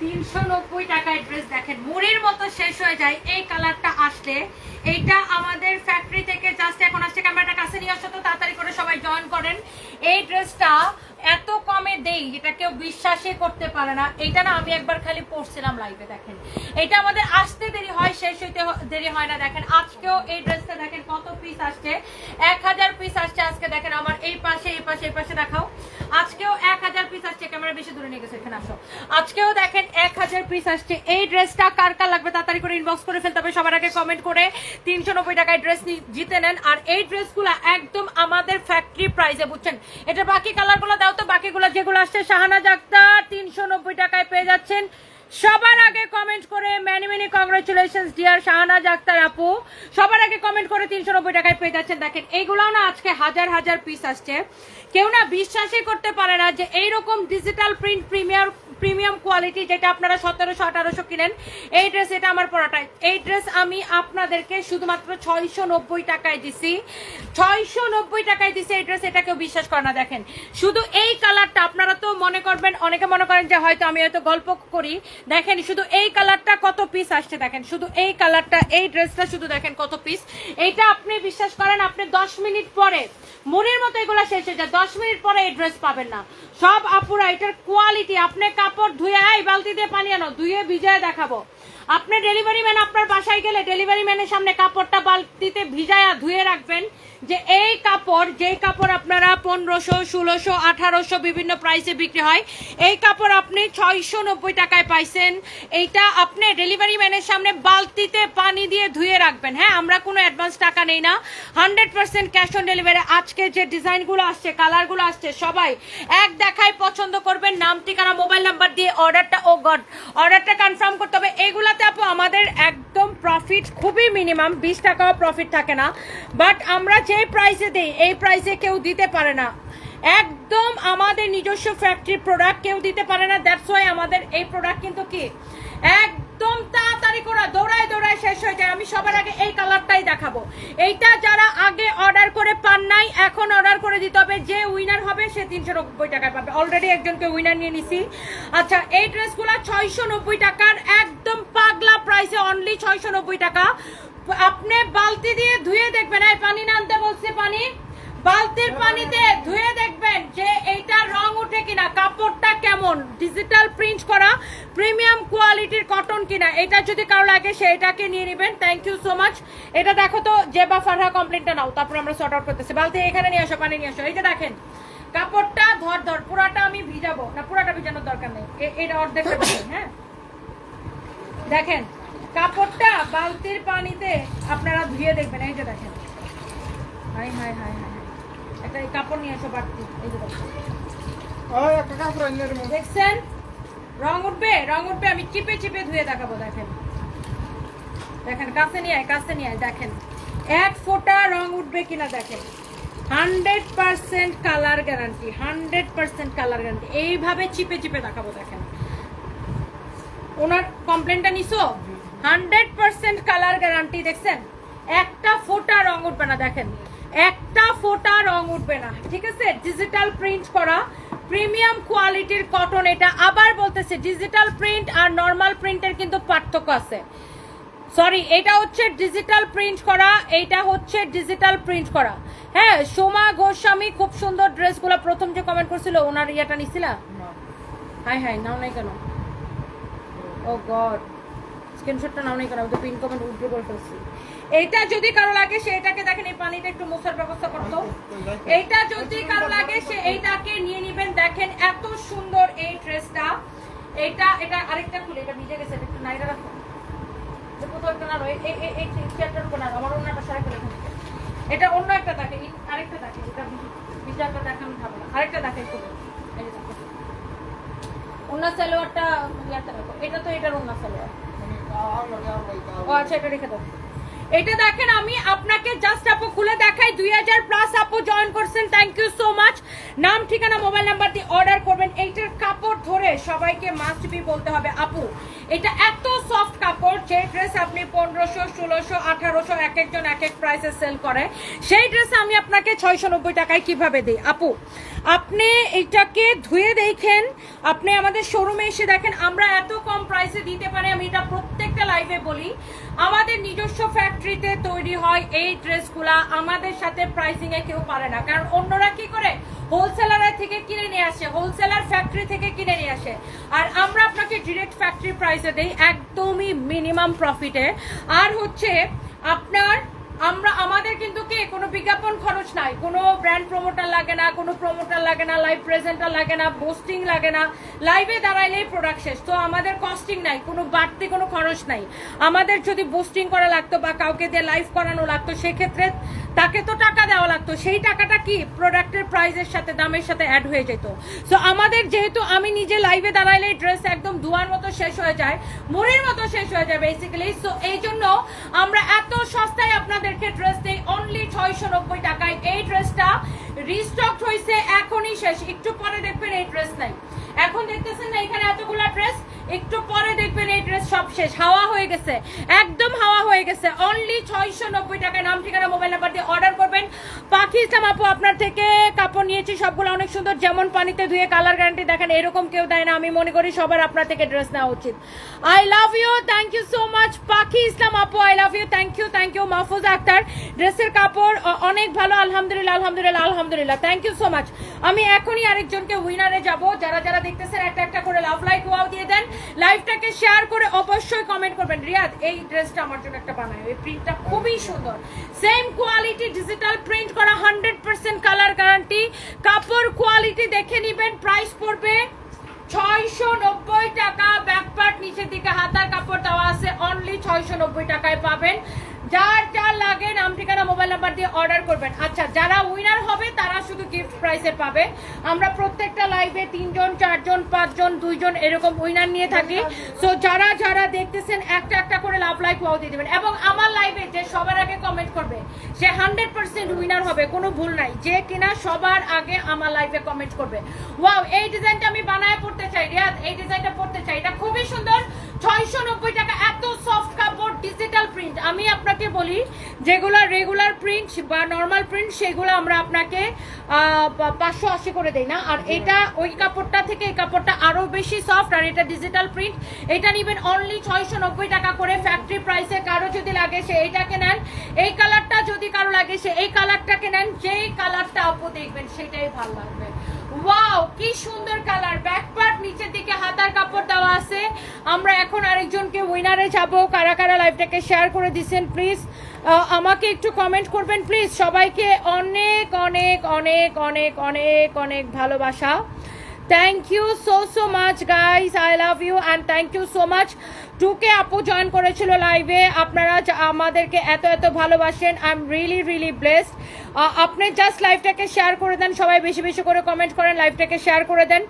তিনশো নব্বই টাকায় ড্রেস দেখেন। মুড়ির মতো শেষ হয়ে যায় এই কালারটা আসলে এইটা আমাদের ফ্যাক্টরি থেকে জাস্ট এখন আসছে। ক্যামেরাটা কাছে নিয়ে আসতো তাড়াতাড়ি করে সবাই জয়েন করেন। এই ড্রেসটা এত কমে দেই এটা কেউ বিশ্বাসই করতে পারে না। এইটা না আমি একবার খালি পড়ছিলাম লাইভে দেখেন। এটা আমাদের আসতে দেরি হয়, শেষ হইতে দেরি হয় না, দেখেন। আজকেও এই ড্রেসটা দেখেন কত পিস আসছে। এক হাজার পিস আসছে আজকে, দেখেন আমার এই পাশে এই পাশে এই পাশে দেখাও। আজকেও এক হাজার পিস আসছে ক্যামেরা বেশি দূরে নিয়ে গেছে, এখানে আসো। আজকেও দেখেন এক হাজার পিস আসছে। এই ড্রেসটা কার কার লাগবে তাড়াতাড়ি করে ইনবক্স করে ফেলতে হবে, সবার আগে কমেন্ট করে তিনশো নব্বই টাকায় ড্রেস জিতে নেন। আর এই ড্রেসগুলো একদম আমাদের ফ্যাক্টরি প্রাইসে বুঝছেন? এটা বাকি কালারগুলো দাও তো বাকিগুলো যেগুলো আসছে শাহানা জাক্তার তিনশো নব্বই টাকায় পেয়ে যাচ্ছেন। সবার আগে কমেন্ট করে many many congratulation dear Shahanaz Akter আপু। সবার আগে কমেন্ট করে তিনশো নব্বই টাকায় পেয়ে যাচ্ছেন। দেখেন এইগুলোও না আজকে হাজার হাজার পিস আসছে। কেউ না বিশ্বাসই করতে পারে না যে এইরকম digital print premier premium quality যেটা আপনারা সতেরোশো, আঠারোশো কিনেন, এই ড্রেস এটা আমার পরাটাই। এই ড্রেস আমি আপনাদেরকে শুধুমাত্র ছয়শো নব্বই টাকায় দিছি। ছয়শো নব্বই টাকায় দিছি এই ড্রেস এটা কেউ বিশ্বাস করে না। দেখেন, শুধু এই কালারটা আপনারা তো মনে করবেন, অনেকে মনে করেন যে হয়তো আমি হয়তো গল্প করি দেখেন, শুধু এই কালারটা কত পিস আসছে দেখেন, শুধু এই কালারটা এই ড্রেসটা শুধু দেখেন কত পিস এইটা আপনি বিশ্বাস করেন, আপনি দশ মিনিট পরে মুড়ির মতো এগুলো শেষ হয়ে যায়, দশ মিনিট পরে এই ড্রেস পাবেন না। সব আপুরা, এটার কোয়ালিটি আপনি কাপড় ধুয়ে, এই বালতি দিয়ে পানি আনো, ধুয়ে, ভিজায় দেখাবো। আপনি ডেলিভারি ম্যান আপনার বাসায় গেলে ডেলিভারি ম্যানের সামনে কাপড়টা বালতিতে ভিজায়া ধুয়ে রাখবেন। যে এই কাপড়, যেই কাপড় আপনারা পনেরোশো, ষোলোশো, আঠারোশো বিভিন্ন প্রাইসে বিক্রি হয়, এই কাপড় আপনি ছয়শো নব্বই টাকায় পাইছেন। এইটা আপনি ডেলিভারি ম্যানের সামনে বালতিতে পানি দিয়ে ধুয়ে রাখবেন। হ্যাঁ আমরা কোনো অ্যাডভান্স টাকা নেই না। Hundred percent cash on delivery আজকে যে ডিজাইনগুলো আসছে কালারগুলো আসছে, সবাই এক দেখায় পছন্দ করবেন। নাম, ঠিকানা মোবাইল নাম্বার দিয়ে অর্ডারটা ও গড অর্ডারটা কনফার্ম করতে হবে। এগুলাতে আপু আমাদের একদম প্রফিট খুবই মিনিমাম বিশ টাকাও প্রফিট থাকে না। বাট আমরা যে প্রাইসে দিই, এই প্রাইসে কেউ দিতে পারে না। একদম আমাদের নিজস্ব ফ্যাক্টরি প্রোডাক্ট কেউ দিতে পারে না দ্যাটস ওয়াই আমাদের এই প্রোডাক্ট কিন্তু কি? একদম তাড়াতাড়ি করে, দৌড়ায় দৌড়ায় শেষ হয়ে যায়। আমি সবার আগে এই কালারটাই দেখাবো। এইটা যারা আগে অর্ডার করে পান নাই, এখন অর্ডার করে দিতে হবে। যে উইনার হবে, সে তিনশো নব্বই টাকায় পাবে। অলরেডি একজনকে উইনার নিয়ে নিছি। আচ্ছা এই ড্রেসগুলো ছয়শো নব্বই টাকার, একদম পাগলা প্রাইসে অনলি ছয়শো নব্বই টাকা। আপনি বালতি দিয়ে ধুয়ে দেখবেন। এই পানি না আনতে বলছে পানি। বালতির পানিতে ধুয়ে দেখবেন যে এইটার রং উঠে কিনা কাপড়টা কেমন ডিজিটাল প্রিন্ট করা প্রিমিয়াম কোয়ালিটির কটন কিনা। এটা যদি কারও লাগে সেটাকে নিয়ে নেবেন। থ্যাংক ইউ সো মাচ এটা দেখো তো যে বা ফারহা কমপ্লেনটা নাও তারপর আমরা সর্ট আউট করতেছি। বালতি এখানে নিয়ে আসো পানি নিয়ে আসো। এই যে দেখেন কাপড়টা ধর ধর পুরাটা আমি ভিজাবো। না পুরাটা ভিজানোর দরকার নেই। এটা অর্ধেকটা ভিজাই, হ্যাঁ? দেখেন কাপড়টা বালতির পানিতে আপনারা ধুয়ে দেখবেন এই যে দেখেন। হাই হাই হাই হাই একটা এই কাপড় নিয়ে এসো বাড়তি এই যে দেখেন। দেখছেন? রং উঠবে? রং উঠবে আমি চিপে চিপে ধুয়ে দেখাবো দেখেন। দেখেন কাছে নিয়ে আয় কাছে নিয়ে আয় দেখেন। এক ফোঁটা রং উঠবে কিনা দেখেন। Hundred percent colour guarantee hundred percent colour guarantee. এইভাবে চিপে চিপে দেখাবো দেখেন। ওনার কমপ্লেনটা নিছো? হান্ড্রেড পার্সেন্ট কালার গ্যারান্টি দেখছেন? একটা ফোটা রং উঠবে না দেখেন। একটা ফোটা রং উঠবে না ঠিক আছে? ডিজিটাল প্রিন্ট করা প্রিমিয়াম কোয়ালিটির কটন এটা আবার বলতেছে ডিজিটাল প্রিন্ট আর নর্মাল প্রিন্টের কিন্তু পার্থক্য আছে। সরি এটা হচ্ছে ডিজিটাল প্রিন্ট করা এইটা হচ্ছে ডিজিটাল প্রিন্ট করা। হ্যাঁ সোমা গোস্বামী খুব সুন্দর ড্রেসগুলো প্রথম যে কমেন্ট করছিল ওনার ইয়েটা নিছিলা। হাই হাই নাও নাই কেন? Oh God. স্ক্রিনশটটা নাও নাই কেন পিন কমেন্ট উল্টো করে ফেলছি। এইটা যদি কারও লাগে, সে এটাকে দেখেন, এই পানিটা একটু মোছার ব্যবস্থা করতো। এইটা যদি কারও লাগে, সে এইটাকে নিয়ে নিবেন। দেখেন এত সুন্দর এই ড্রেসটা। এইটা, এটা আরেকটা খুলে, এটা ভিজে গেছে একটু নাইরা রাখো এটা কোথাও একটা নাড়ো এই চেয়ারটার উপর নাড়ো আমার অন্যটা সরাই ফেলে এখান এটা অন্য একটা দেখে আরেকটা দেখে এটা ভিজাটা দেখানো হবে না। আরেকটা দেখে। একটু অন্য সালোয়ারটা, এটা তো এটার অন্য সালোয়ার। আচ্ছা এটা দেখেন, আমি আপনাকে জাস্ট আপু খুলে দেখাই, দুই হাজার প্লাস আপু জয়েন করছেন থ্যাংক ইউ সো মাচ নাম, ঠিকানা মোবাইল নাম্বার দিয়ে অর্ডার করবেন। এইটার কাপড় ধরে সবাইকে মাস্ট বি বলতে হবে। আপু, এটা এত সফট কাপড় যে ড্রেস আপনি পনেরোশো, ষোলোশো, আঠারোশো এক একজন এক এক প্রাইসে সেল করে, সেই ড্রেস আমি আপনাকে ছয়শো নব্বই টাকায় কীভাবে দিই? আপু, আপনি এটাকে ধুয়ে দেখেন আপনি আমাদের শোরুমে এসে দেখেন, আমরা এত কম প্রাইসে দিতে পারি, আমি এটা প্রত্যেকটা লাইভে বলি। আমাদের নিজস্ব ফ্যাক্টরিতে তৈরি হয় এই ড্রেসগুলা আমাদের সাথে প্রাইসিং এ কেউ পারে না। কারণ অন্যরা কি করে? হোলসেলারের থেকে কিনে নিয়ে আসে হোলসেলার ফ্যাক্টরি থেকে কিনে নিয়ে আসে। আর আমরা আপনাকে ডিরেক্ট ফ্যাক্টরি প্রাইসে দেই, একদমই মিনিমাম প্রফিটে আর হচ্ছে আপনার আমরা, আমাদের কিন্তু কি, কোনো বিজ্ঞাপন খরচ নাই। কোনো ব্র্যান্ড প্রমোটার লাগে না, কোনো প্রমোটার লাগে না লাইভ প্রেজেন্টার লাগে না পোস্টিং লাগে না। লাইভে দাঁড়াইলেই প্রোডাক্ট শেষ। তো আমাদের কস্টিং নাই, কোনো বাড়তি কোনো খরচ নাই। আমাদের যদি বুস্টিং করা লাগতো বা কাউকে দিয়ে লাইভ করানো লাগতো, সেক্ষেত্রে তাকে তো টাকা দেওয়া লাগতো। সেই টাকাটা কি প্রোডাক্টের প্রাইসের সাথে, দামের সাথে অ্যাড হয়ে যেত। সো আমাদের যেহেতু আমি নিজে লাইভে দাঁড়াইলে ড্রেস একদম দুয়ার মতো শেষ হয়ে যায় মুড়ির মতো শেষ হয়ে যায় বেসিক্যালি সো এই জন্য আমরা এত সস্তায় আপনাদেরকে ড্রেস দিই অনলি ছয়শো নব্বই টাকায়। এই ড্রেসটা রিস্টক হয়েছে এখনই শেষ। একটু পরে দেখবেন এই ড্রেস নাই। এখন দেখতেছেন না এখানে এতগুলা ড্রেস একটু পরে দেখবেন এই ড্রেস সব শেষ। হাওয়া হয়ে গেছে। একদম হাওয়া হয়ে গেছে। অনলি ছয়শো নব্বই টাকায় নাম ঠিকানা মোবাইল নাম্বার দিয়ে অর্ডার করবেন। পাখি ইসলাম আপু আপনার থেকে কাপড় নিয়েছি, সবগুলো অনেক সুন্দর। যেমন পানিতে ধুয়ে কালার গ্যারান্টি দেখেন, এরকম কেউ দেয় না। আমি মনে করি সবার আপনার থেকে ড্রেস নেওয়া উচিত। I love you thank you so much Pakhi Islam আপু I love you thank you thank you Mahfuz Akter. ড্রেসের কাপড় অনেক ভালো, আলহামদুলিল্লাহ আলহামদুলিল্লাহ আলহামদুলিল্লাহ। থ্যাংক ইউ সো মাচ আমি এখনই আরেকজনকে উইনারে যাব। যারা যারা দেখতেছেন, একটা একটা করে লাভ লাইক ওয়াও দিয়ে দেন। লাইভটাকে শেয়ার করে অবশ্যই কমেন্ট করবেন। রিয়াদ, এই ড্রেসটা আমার জন্য একটা বানায়। এই প্রিন্টটা খুবই সুন্দর। সেম কোয়ালিটি ডিজিটাল প্রিন্ট করা হান্ড্রেড পার্সেন্ট কালার গ্যারান্টি কাপড় কোয়ালিটি দেখে নিবেন প্রাইস পড়বে ছয়শো নব্বই টাকা ব্যাকপার্ট নিচের দিকে হাতার কাপড় দেওয়া আছে অনলি ছয়শো নব্বই টাকায় পাবেন। যার যার লাগে নাম, ঠিকানা মোবাইল নাম্বার দিয়ে অর্ডার করবেন। আচ্ছা যারা উইনার হবে, তারা শুধু গিফট প্রাইসে পাবে। আমরা প্রত্যেকটা লাইভে তিনজন, চারজন, পাঁচজন, দুইজন এরকম উইনার নিয়ে থাকি। সো যারা যারা দেখতেছেন, একটা একটা করে লাভ লাইক ওয়াও দিয়ে দেবেন। এবং আমার লাইভে যে সবার আগে কমেন্ট করবে, সে হান্ড্রেড পার্সেন্ট উইনার হবে, কোনো ভুল নাই। যে কিনা সবার আগে আমার লাইভে কমেন্ট করবে। ওয়াও এই ডিজাইনটা আমি বানায় পড়তে চাই, রিয়াদ। এই ডিজাইনটা পড়তে চাই। এটা খুবই সুন্দর। ছয়শো নব্বই টাকা, এত সফট কাপড়। ডিজিটাল প্রিন্ট আমি আপনাকে বলি যেগুলো রেগুলার প্রিন্ট বা নর্মাল প্রিন্ট সেগুলো আমরা আপনাকে পাঁচশো আশি করে দেই না। আর এটা ওই কাপড়টা থেকে এই কাপড়টা আরও বেশি সফট আর এটা ডিজিটাল প্রিন্ট এটা নিবেন অনলি ছয়শো নব্বই টাকা করে। ফ্যাক্টরি প্রাইসে কারও যদি লাগে সে এইটাকে নেন। এই কালারটা যদি কারও লাগে সে এই কালারটাকে নেন। যেই কালারটা আপু দেখবেন সেটাই ভালো লাগবে। ওয়াও কি সুন্দর কালার ব্যাক পার্ট নিচের দিকে হাতার কাপড় দেওয়া আছে। আমরা এখন আরেকজনকে উইনারে যাব। কারা কারা লাইভটাকে শেয়ার করে দিছেন প্লিজ আমাকে একটু কমেন্ট করবেন প্লিজ সবাইকে অনেক অনেক অনেক অনেক অনেক অনেক ভালোবাসা। Thank you so so much guys I love you and thank you so much টুকে আপু জয়েন করেছিল লাইভে আপনারা আমাদেরকে এত এত ভালোবাসেন। I am really really blessed আপনি জাস্ট লাইভটাকে শেয়ার করে দেন। সবাই বেশি বেশি করে কমেন্ট করেন লাইভটাকে শেয়ার করে দেন।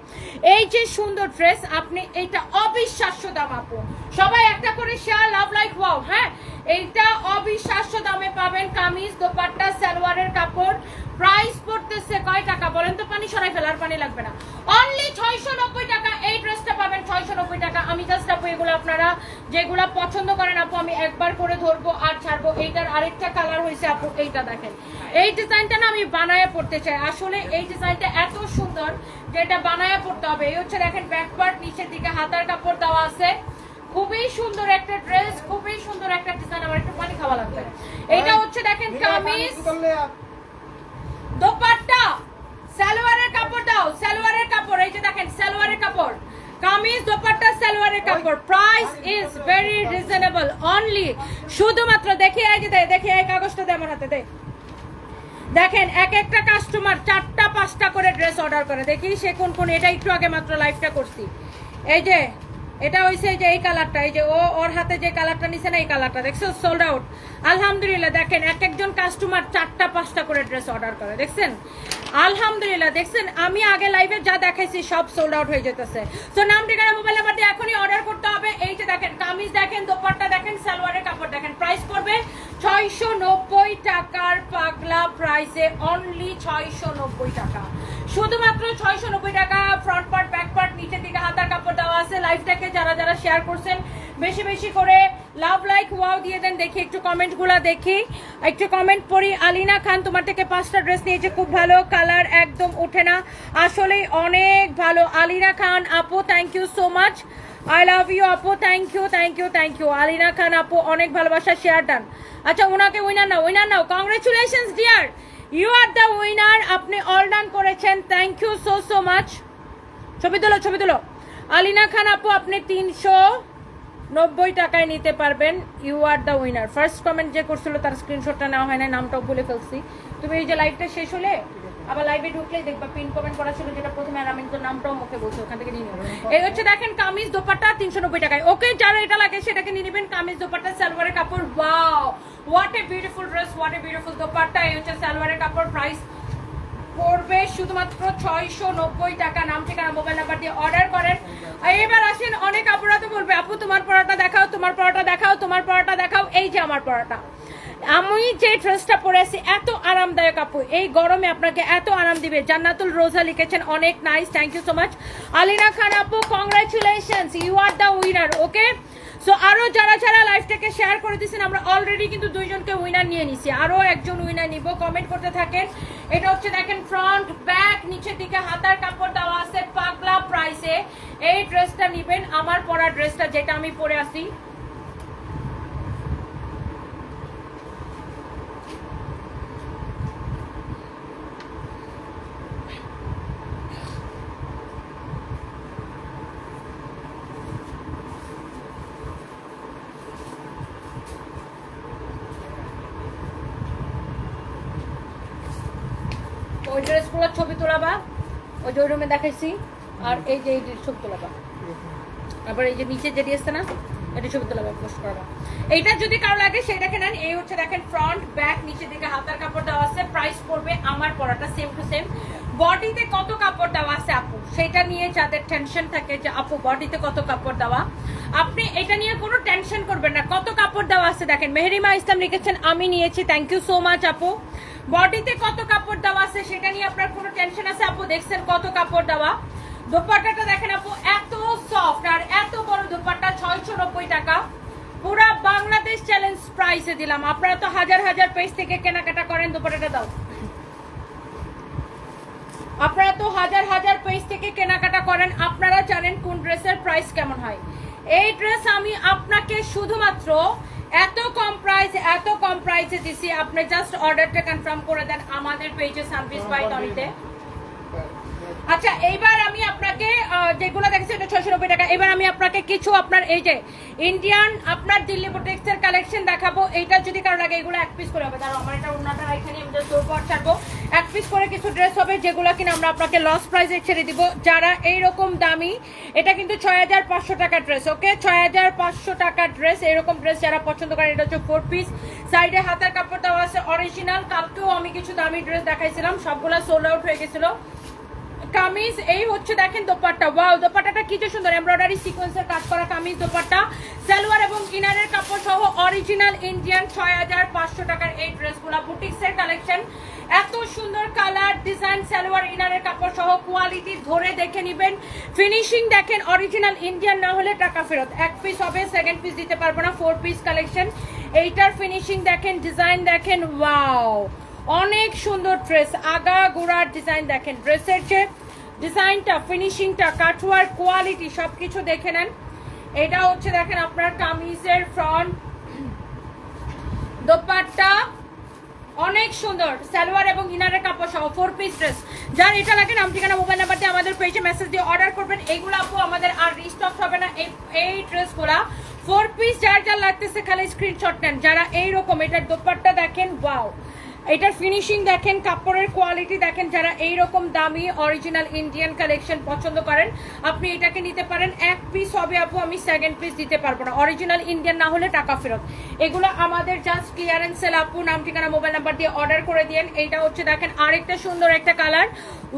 এই যে সুন্দর ড্রেস আপনি এইটা অবিশ্বাস্য দাম আপু। সবাই একটা করে শেয়ার লাভ লাইক ওয়াও হ্যাঁ? এইটা অবিশ্বাস্য দামে পাবেন কামিজ, দোপাট্টা, সালোয়ারের কাপড়। প্রাইস পড়তেছে কয় টাকা? বলেন তো পানি সরাই ফেলার পানি লাগবে না। অনলি ছয়শো নব্বই টাকা, এই ড্রেসটা পাবেন ছয়শো নব্বই টাকা। আমি জাস্ট আপু, এগুলো আপনারা যেগুলো পছন্দ করেন আপু আমি একবার করে ধরবো আর ছাড়বো। এইটার আরেকটা কালার হয়েছে আপু এইটা দেখেন। এই ডিজাইনটা না আমি বানায় পড়তে চাই। আসলে এই ডিজাইনটা এত সুন্দর যে এটা বানায় পড়তে হবে। এই হচ্ছে দেখেন ব্যাক পার্ট নিচের দিকে হাতার কাপড় দেওয়া আছে। খুবই সুন্দর একটা ড্রেস খুবই সুন্দর একটা ডিজাইন আমার একটু পানি খাওয়া লাগবে। এইটা হচ্ছে দেখেন কামিজ। দোপাট্টা সালোয়ারের কাপড় দাও সালোয়ারের কাপড়। এই যে দেখেন সালোয়ারের কাপড়। কামিজ, দোপাট্টা, সালোয়ারের কাপড়। Price is very reasonable only শুধুমাত্র দেখি এই যে দেখি এই কাগজটা দে আমার হাতে, দে। দেখেন, এক একটা কাস্টমার চারটা, পাঁচটা করে ড্রেস অর্ডার করে। দেখি সে কোন কোন, এটা একটু আগে মাত্র লাইভটা করছি। এই যে, এটা হইছে যে এই কালারটা এই যে ও, ওর হাতে যে কালারটা নিছে না, এই কালারটা দেখছ? সোল্ড আউট আলহামদুলিল্লাহ, দেখেন, এক একজন কাস্টমার চারটা, পাঁচটা করে ড্রেস অর্ডার করে। দেখছেন? আলহামদুলিল্লাহ, দেখছেন? আমি আগে লাইভে যা দেখাইছি সব সোল্ড আউট হয়ে যেতেছে। তো নাম, ঠিকানা মোবাইল নাম্বার দিয়ে এখনই অর্ডার করতে হবে। এই যে দেখেন, কামিজ দেখেন, দোপাট্টা দেখেন, সালোয়ারের কাপড় দেখেন। প্রাইস করবে ছয়শো নব্বই টাকার পাগলা প্রাইসে অনলি ছয়শো নব্বই টাকা। শুধুমাত্র ছয়শো নব্বই টাকা ফ্রন্ট পার্ট ব্যাক পার্ট নিচের দিকে হাতার কাপড় দেওয়া আছে। লাইফটাকে যারা যারা শেয়ার করছেন, বেশি বেশি করে লাভ লাইক ওয়াও দিয়ে দেন। দেখি, একটু কমেন্টগুলো দেখি। একটু কমেন্ট পড়ি। আলিনা খান, তোমার থেকে পাঁচটা ড্রেস নিয়েছে, খুব ভালো। কালার একদম ওঠে না। আসলেই অনেক ভালো। আলিনা খান, আপু thank you so much I love you আপু thank you thank you thank you Alina Khan, আপু, অনেক ভালোবাসা শেয়ার ডান আচ্ছা ওনাকে winner now winner now. Congratulations dear you are the winner আপনি অল ডান করেছেন. Thank you so so much ছবি তুলো ছবি তুলো। আলিনা খান আপু, আপনি তিনশো নব্বই টাকায় নিতে পারবেন। You are the winner first comment যে করছিল তার স্ক্রিনশটটা নেওয়া হয় না নামটাও বলে ফেলছি। তুমি এই যে লাইভটা শেষ হলে আবার লাইভে ঢুকলেই দেখবা পিন কমেন্ট করা ছিল যেটা প্রথমে আর আমি তো নামটাও মুখে বলছি, ওখান থেকে নিয়ে নেব। এই হচ্ছে দেখেন কামিজ দোপাট্টা তিনশো নব্বই টাকায়। ওকে, যারা এটা লাগে সেটাকে নিয়ে নেবেন কামিজ দোপাট্টা, সালোয়ারের কাপড়। Wow what a beautiful dress what a beautiful dupatta এই হচ্ছে সালোয়ারের কাপড় প্রাইস পড়বে শুধুমাত্র ছয়শো নব্বই টাকা। নাম ঠিকানা মোবাইল নাম্বার দিয়ে অর্ডার করেন। এবার আসেন, অনেক আপুরা তো বলবে, আপু, তোমার পড়াটা দেখাও, তোমার পড়াটা দেখাও, তোমার পড়াটা দেখাও। এই যে আমার পড়াটা আমি যে ড্রেসটা পরে আছি, এত আরামদায়ক আপু। এই গরমে আপনাকে এত আরাম দিবে। জান্নাতুল রোজা লিখেছেন, অনেক nice thank you so much Alina Khan আপু congratulations you are the winner okay so আরও যারা যারা লাইভটাকে শেয়ার করে দিয়েছেন, আমরা অলরেডি কিন্তু দুইজনকে উইনার নিয়ে নিছি। আরও একজন উইনার নিব কমেন্ট করতে থাকেন। এটা হচ্ছে দেখেন ফ্রন্ট ব্যাক নিচের দিকে হাতার কাপড় দেওয়া আছে পাগলা প্রাইসে এই ড্রেসটা নিবেন, আমার পরা ড্রেসটা যেটা আমি পরে আসি ওই ড্রেসগুলোর ছবি তোলাবা ওই রুমে দেখাইছি, আর এই যে এই ছবি তোলাবা আবার এই যে নিচে যেটি আসছে না, এটা ছবি তোলাবা পোস্ট করবা এইটা যদি কারও লাগে সেটাকে নেন। এই হচ্ছে দেখেন ফ্রন্ট ব্যাক নিচে দিকে হাতার কাপড় দেওয়া আছে। প্রাইস পড়বে আমার পরাটা সেম টু সেম বডিতে কত কাপড় দেওয়া আছে, আপু? সেটা নিয়ে যাদের টেনশন থাকে যে, আপু বডিতে কত কাপড় দেওয়া? আপনি এটা নিয়ে কোনো টেনশন করবেন না। কত কাপড় দেওয়া আছে, দেখেন। মেহরিমা ইসলাম লিখেছেন, আমি নিয়েছি থ্যাংক ইউ সো মাচ আপু। বডিতে কত কাপড় দেওয়া আছে সেটা নিয়ে আপনার কোনো টেনশন আছে? আপু, দেখছেন কত কাপড় দেওয়া? দোপাট্টাটা দেখেন আপু, এত সফট আর এত বড় দোপাট্টা ছয়শো নব্বই টাকা। পুরা বাংলাদেশ চ্যালেঞ্জ প্রাইসে দিলাম। আপনারা তো হাজার হাজার পেজ থেকে কেনাকাটা করেন, দোপাট্টাটা দাও। আপনারা তো হাজার হাজার পেজ থেকে কেনাকাটা করেন, আপনারা জানেন কোন ড্রেসের প্রাইস কেমন হয়। এই ড্রেস আমি আপনাকে শুধুমাত্র এত কম প্রাইস এত কম প্রাইসে দিছি। আপনি জাস্ট অর্ডারটা কনফার্ম করে দেন আমাদের পেজে সার্ভিস বাই টনিতে আচ্ছা এইবার আমি আপনাকে যেগুলো দেখছি এটা ছশো নব্বই টাকা। এবার আমি আপনাকে কিছু আপনার, এই যে ইন্ডিয়ান আপনার দিল্লি বুটিক্স এর কালেকশন দেখাবো। এইটা যদি কারও লাগে, এগুলো এক পিস করে হবে। তাহলে আমার এটা অন্যটা এখানে আমি জাস্ট পর ছাড়বো। এক পিস করে কিছু ড্রেস হবে, যেগুলো কিনা আমরা আপনাকে লস প্রাইসে ছেড়ে দিব। যারা এইরকম দামি, এটা কিন্তু ছয় হাজার পাঁচশো টাকার ড্রেস ওকে ছয় হাজার পাঁচশো টাকার ড্রেস এরকম ড্রেস যারা পছন্দ করেন, এটা হচ্ছে ফোর পিস সাইডে হাতের কাপড় দেওয়া আছে অরিজিনাল কালকেও আমি কিছু দামি ড্রেস দেখাইছিলাম, সবগুলো সোল্ড আউট হয়ে গেছিল। কামিজ, এই হচ্ছে দেখেন দোপাট্টা। ওয়াও দোপাট্টাটা কি যে সুন্দর। এমব্রয়ডারি সিকোয়েন্সের কাজ করা কামিজ, দোপাট্টা। সালোয়ার এবং ইনারের কাপড় সহ অরিজিনাল ইন্ডিয়ান ছয় হাজার পাঁচশো টাকার এই ড্রেসগুলো বুটিক্সের কালেকশন এত সুন্দর কালার ডিজাইন সালোয়ার, ইনারের কাপড় সহ কোয়ালিটি ধরে দেখে নেবেন। ফিনিশিং দেখেন অরিজিনাল ইন্ডিয়ান না হলে টাকা ফেরত। এক পিস হবে সেকেন্ড পিস দিতে পারব না ফোর পিস কালেকশন এইটার ফিনিশিং দেখেন ডিজাইন দেখেন ওয়াও অনেক সুন্দর ড্রেস আগা গোড়ার ডিজাইন দেখেন ড্রেসের যে ডিজাইনটা, ফিনিশিংটা কাঠুয়ার কোয়ালিটি সব কিছু দেখে নেন। এটা হচ্ছে দেখেন আপনার কামিজের ফ্রন্ট দোপাট্টা, অনেক সুন্দর, সালোয়ার এবং ইনারের কাপড় সহ ফোর পিস ড্রেস যার এটা লাগে নাম ঠিকানা মোবাইল নাম্বার দিয়ে আমাদের পেজে মেসেজ দিয়ে অর্ডার করবেন। এইগুলো আপু আমাদের আর রিস্টক হবে না। এই এই ড্রেসগুলা ফোর পিস যার যার লাগতেছে খালি স্ক্রিনশট নেন। যারা এইরকম এটার দোপাট্টা দেখেন ওয়াও এটার ফিনিশিং দেখেন, কাপড়ের কোয়ালিটি দেখেন, যারা এই রকম দামি অরিজিনাল ইন্ডিয়ান কালেকশন পছন্দ করেন, আপনি এটাকে নিতে পারেন। এক পিস হবে আপু, আমি সেকেন্ড পিস দিতে পারব না। অরিজিনাল ইন্ডিয়ান না হলে টাকা ফেরত। এগুলো আমাদের জাস্ট ক্লিয়ারেন্স সেল আপু, নাম ঠিকানা মোবাইল নাম্বার দিয়ে অর্ডার করে দিয়েন। এইটা হচ্ছে দেখেন, আরেকটা সুন্দর একটা কালার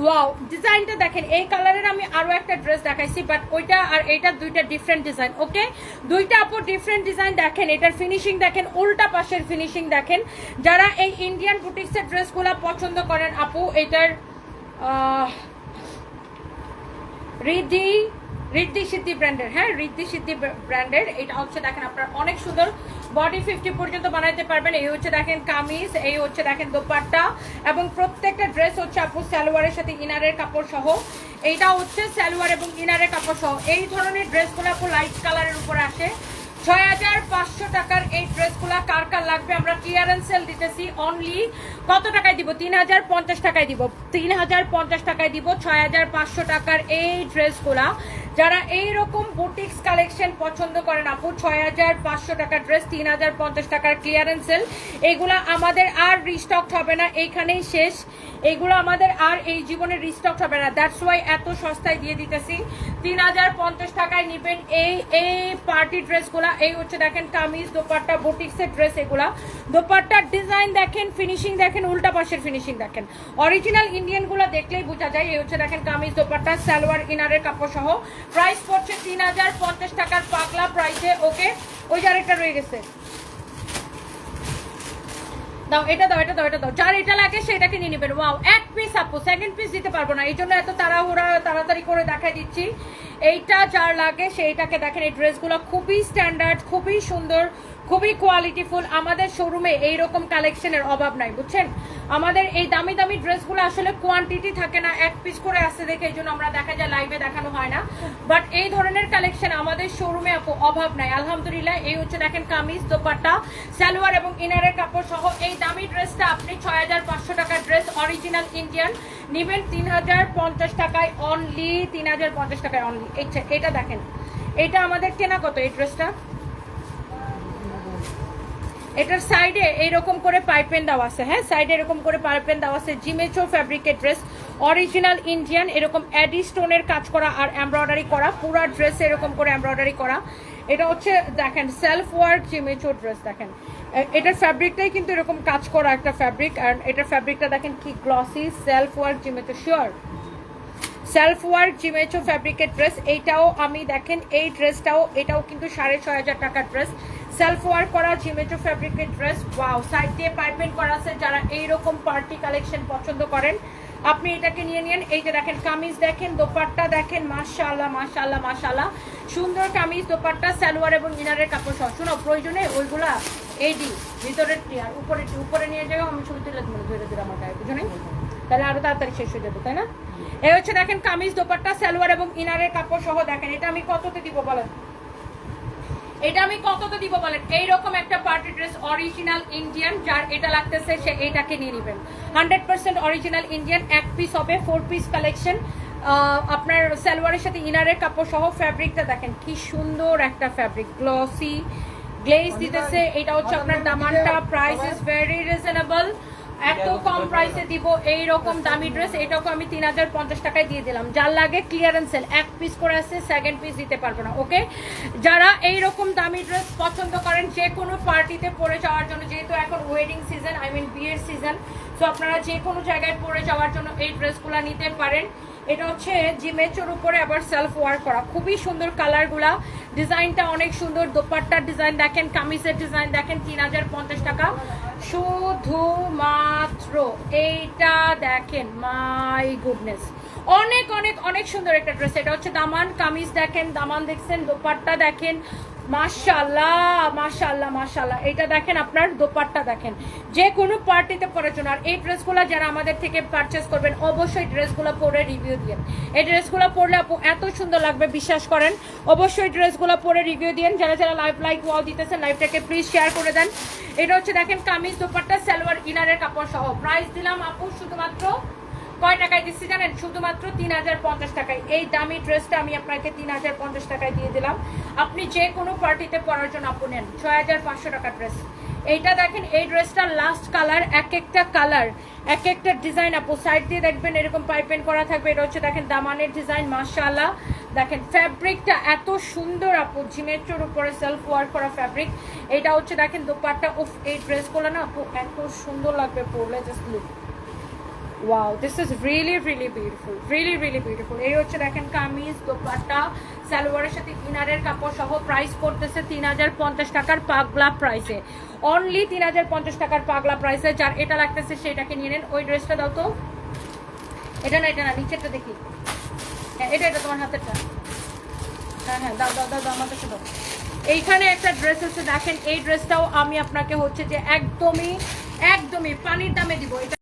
ওয়াও ডিজাইনটা দেখেন, এই কালারের আমি আরও একটা ড্রেস দেখাইছি বাট ওইটা আর এইটা দুইটা ডিফারেন্ট ডিজাইন ওকে দুইটা আপু ডিফারেন্ট ডিজাইন দেখেন, এটার ফিনিশিং দেখেন, উল্টা পাশের ফিনিশিং দেখেন। যারা এই ইন্ডিয়ান বুটিক্সের ড্রেসগুলো পছন্দ করেন আপু, এটার রিদ্ধি রিদ্ধি সিদ্ধি ব্র্যান্ডের হ্যাঁ রিদ্ধি সিদ্ধি ব্র্যান্ডের, এটা হচ্ছে দেখেন আপনার অনেক সুন্দর বডি ফিফটি পর্যন্ত বানাইতে পারবেন, এই হচ্ছে দেখেন কামিজ, এই হচ্ছে দেখেন দোপাট্টা, এবং প্রত্যেকটা ড্রেস হচ্ছে আপু সালোয়ারের সাথে ইনারের কাপড় সহ, এইটা হচ্ছে সালোয়ার এবং ইনারের কাপড় সহ, এই ধরনের ড্রেসগুলো আপু লাইট কালারের উপরে আসে ছয় হাজার পাঁচশো টাকার এই ড্রেসগুলো কার কার লাগবে? আমরা ক্লিয়ারেন্স সেল দিতেছি অনলি কত টাকায় দিব? তিন হাজার পঞ্চাশ টাকায় দিব। তিন হাজার পঞ্চাশ টাকায় দিব ছয় হাজার পাঁচশো টাকার এই ড্রেসগুলা। যারা এই রকম বুটিক্স কালেকশন পছন্দ করেন আপু, ছয় হাজার পাঁচশো টাকার ড্রেস তিন হাজার পঞ্চাশ টাকার ক্লিয়ারেন্স সেল এগুলা আমাদের আর রিস্টক হবে না। এইখানেই শেষ। এগুলো আমাদের আর এই জীবনে রিস্টক হবে না। দ্যাটস ওয়াই এত সস্তায় দিয়ে দিতেছি। তিন হাজার পঞ্চাশ টাকায় নেবেন এই এই পার্টি ড্রেসগুলা এই হচ্ছে দেখেন কামিজ, দোপাট্টা, বুটিক্সের ড্রেস এগুলা। দোপাট্টার ডিজাইন দেখেন ফিনিশিং দেখেন, উল্টা পাশের ফিনিশিং দেখেন। অরিজিনাল ইন্ডিয়ানগুলো দেখলেই বোঝা যায়। এই হচ্ছে দেখেন কামিজ, দোপাট্টা, সালোয়ার ইনারের কাপড় সহ। প্রাইস পড়ছে তিন হাজার পঞ্চাশ টাকার পাকলা প্রাইসে ওকে ওই যে আরেকটা রয়ে গেছে। দাও, এটা দাও এটা দাও এটা দাও। যার এটা লাগে সেটাকে নিয়ে নেবেন। ওয়াও এক পিস আপু সেকেন্ড পিস দিতে পারব না। এই জন্য এত তাড়াহুড়া, তাড়াতাড়ি করে দেখাই দিচ্ছি। এইটা যার লাগে সেইটাকে দেখেন, এই ড্রেসগুলো খুবই স্ট্যান্ডার্ড খুবই সুন্দর খুবই কোয়ালিটিফুল আমাদের শোরুমে এইরকম কালেকশনের অভাব নাই, বুঝছেন? আমাদের এই দামি দামি ড্রেসগুলো আসলে কোয়ান্টিটি থাকে না, এক পিস করে আসতে দেখে, এই জন্য আমরা দেখা যায় লাইভে দেখানো হয় না। বাট এই ধরনের কালেকশন আমাদের শোরুমে অভাব নাই। আলহামদুলিল্লাহ, এই হচ্ছে দেখেন কামিজ, দোপাট্টা, সালোয়ার এবং ইনারের কাপড় সহ এই দামি ড্রেসটা আপনি ছয় হাজার পাঁচশো টাকার ড্রেস অরিজিনাল ইন্ডিয়ান নিবেন তিন হাজার পঞ্চাশ টাকায় অনলি তিন হাজার পঞ্চাশ টাকায় অনলি এটা দেখেন। এটা আমাদের কেনা কত এই ড্রেসটা? এটার সাইডে এইরকম করে পাইপেন দেওয়া আছে হ্যাঁ? সাইডে এরকম করে পাইপেন দেওয়া আছে জিমেচো ফ্যাব্রিকের ড্রেস, অরিজিনাল ইন্ডিয়ান, এরকম অ্যাডি স্টোনের কাজ করা আর এমব্রয়ডারি করা, পুরা ড্রেস এরকম করে এমব্রয়ডারি করা। এটা হচ্ছে, দেখেন সেলফ ওয়ার্ক জিমেচো ড্রেস, দেখেন। এটার ফ্যাব্রিকটাই কিন্তু এরকম কাজ করা একটা ফ্যাব্রিক, আর এটার ফ্যাব্রিকটা দেখেন কি গ্লসি সেলফ ওয়ার্ক জিমেচো শিওর সেলফ ওয়ার্ক জিমেচো ফ্যাব্রিকের ড্রেস, এইটাও আমি, দেখেন, এই ড্রেসটাও, এটাও কিন্তু সাড়ে ছয় হাজার টাকার ড্রেস। সেলফ ওয়ার্ক করা জিমেচো ফ্যাব্রিকের ড্রেস ওয়াও সাইড দিয়ে পাইপেন করা আছে যারা এইরকম পার্টি কালেকশন পছন্দ করেন। আপনি এটাকে নিয়ে নিন। এই যে দেখেন, কামিজ দেখেন, দোপাট্টা দেখেন, মাশাআল্লাহ মাশাআল্লাহ মাশাআল্লাহ। সুন্দর কামিজ, দোপাট্টা, সালোয়ার এবং ইনারের কাপড় সহ। শুনো, প্রয়োজনে ওইগুলা এইডি ভিতরের আর উপরে উপরে নিয়ে যাও, আমি ছবি তুলে ধরে ধরে আমার গায়ে, বুঝো তাহলে আরও তাড়াতাড়ি শেষ হয়ে যাবে, তাই না? এই হচ্ছে দেখেন, কামিজ, দোপাট্টা, সালোয়ার এবং ইনারের কাপড় সহ দেখেন। এটা আমি কততে দিব বলেন? এটা আমি কততে দিব বলেন? এইরকম একটা পার্টি ড্রেস অরিজিনাল ইন্ডিয়ান যার এটা লাগতেছে সে এইটাকে নিয়ে নেবেন। হান্ড্রেড পার্সেন্ট অরিজিনাল ইন্ডিয়ান এক পিস হবে ফোর পিস কালেকশন আপনার সালোয়ারের সাথে ইনারের কাপড় সহ ফ্যাব্রিকটা দেখেন কি সুন্দর একটা ফ্যাব্রিক গ্লসি গ্লেজ দিতেছে এটা হচ্ছে আপনার দামানটা প্রাইস ইজ ভেরি রিজনেবল এত কম প্রাইসে দিব এই রকম দামি ড্রেস এটাকে আমি তিন হাজার পঞ্চাশ টাকায় দিয়ে দিলাম। যার লাগে ক্লিয়ারেন্স সেল এক পিস করে আছে সেকেন্ড পিস দিতে পারব না ওকে যারা এই রকম দামি ড্রেস পছন্দ করেন যে কোনো পার্টিতে পরে যাওয়ার জন্য যেহেতু এখন ওয়েডিং সিজন আই মিন বিয়ের সিজন সো আপনারা যে কোনো জায়গায় পরে যাওয়ার জন্য এই ড্রেসগুলো নিতে পারেন। এটা হচ্ছে জিমেচোর উপরে আবার সেলফ ওয়ার্ক করা। খুবই সুন্দর কালারগুলা ডিজাইনটা অনেক সুন্দর। দোপাট্টার ডিজাইন দেখেন কামিজের ডিজাইন দেখেন তিন হাজার পঞ্চাশ টাকা। শুধুমাত্র এইটা দেখেন মাই গুডনেস অনেক অনেক অনেক সুন্দর একটা ড্রেস এটা হচ্ছে দামান, কামিজ দেখেন, দামান দেখছেন, দোপাট্টা দেখেন মাশাল্লাহ মাশাল্লাহ মাশাল্লাহ এটা দেখেন, আপনার দোপাট্টা দেখেন। যে কোনো পার্টিতে পরার জন্য, আর এই ড্রেসগুলো যারা আমাদের থেকে পারচেস করবেন, অবশ্যই ড্রেসগুলো পরে রিভিউ দিন। এই ড্রেসগুলো পরলে আপু এত সুন্দর লাগবে, বিশ্বাস করেন। অবশ্যই ড্রেসগুলো পরে রিভিউ দিন। যারা যারা লাইভ লাইক ওয়াও দিতেছেন লাইভটাকে প্লিজ শেয়ার করে দেন। এটা হচ্ছে দেখেন কামিজ দোপাট্টা, সালোয়ার ইনারের কাপড় সহ প্রাইস দিলাম আপু শুধুমাত্র কয় টাকায় দিচ্ছি জানেন? শুধুমাত্র তিন হাজার পঞ্চাশ টাকায়। এই দামি ড্রেসটা আমি আপনাকে তিন হাজার পঞ্চাশ টাকায় দিয়ে দিলাম। আপনি যে কোনো পার্টিতে পরার জন্য আপু নেন। ছয় হাজার পাঁচশো টাকার ড্রেস। এইটা দেখেন, এই ড্রেসটার লাস্ট কালার এক একটা কালার এক একটা ডিজাইন আপু। সাইড দিয়ে দেখবেন এরকম পাইপেন করা থাকবে। এটা হচ্ছে দেখেন দামানের ডিজাইন মাশাআল্লাহ। দেখেন ফ্যাব্রিকটা এত সুন্দর আপু। ঝিমেচোর উপরে সেলফ ওয়ার্ক করা ফ্যাব্রিক এটা হচ্ছে দেখেন, দোপাট্টা, উফ, এই ড্রেসগুলো না আপু, এত সুন্দর লাগবে পরলে just look wow this is really really beautiful really really beautiful এই হচ্ছে দেখেন কামিজ, দোপাট্টা, সালোয়ারের সাথে ইনারের কাপড় সহ প্রাইস করতেছে তিন হাজার পঞ্চাশ টাকার পাগলা প্রাইসে অনলি তিন হাজার পঞ্চাশ টাকার পাগলা প্রাইসে যার এটা লাগতেছে সেটাকে নিয়ে নেন। ওই ড্রেসটা দাও তো। এটা না এটা না, নিচেরটা দেখি। হ্যাঁ এটা এটা তোমার হাতেরটা। হ্যাঁ হ্যাঁ দাও দাও দাও দাও, আমার কাছে দাও। এইখানে একটা ড্রেস আছে। দেখেন এই ড্রেসটাও আমি আপনাকে হচ্ছে যে একদমই একদমই পানির দামে দিব। এটা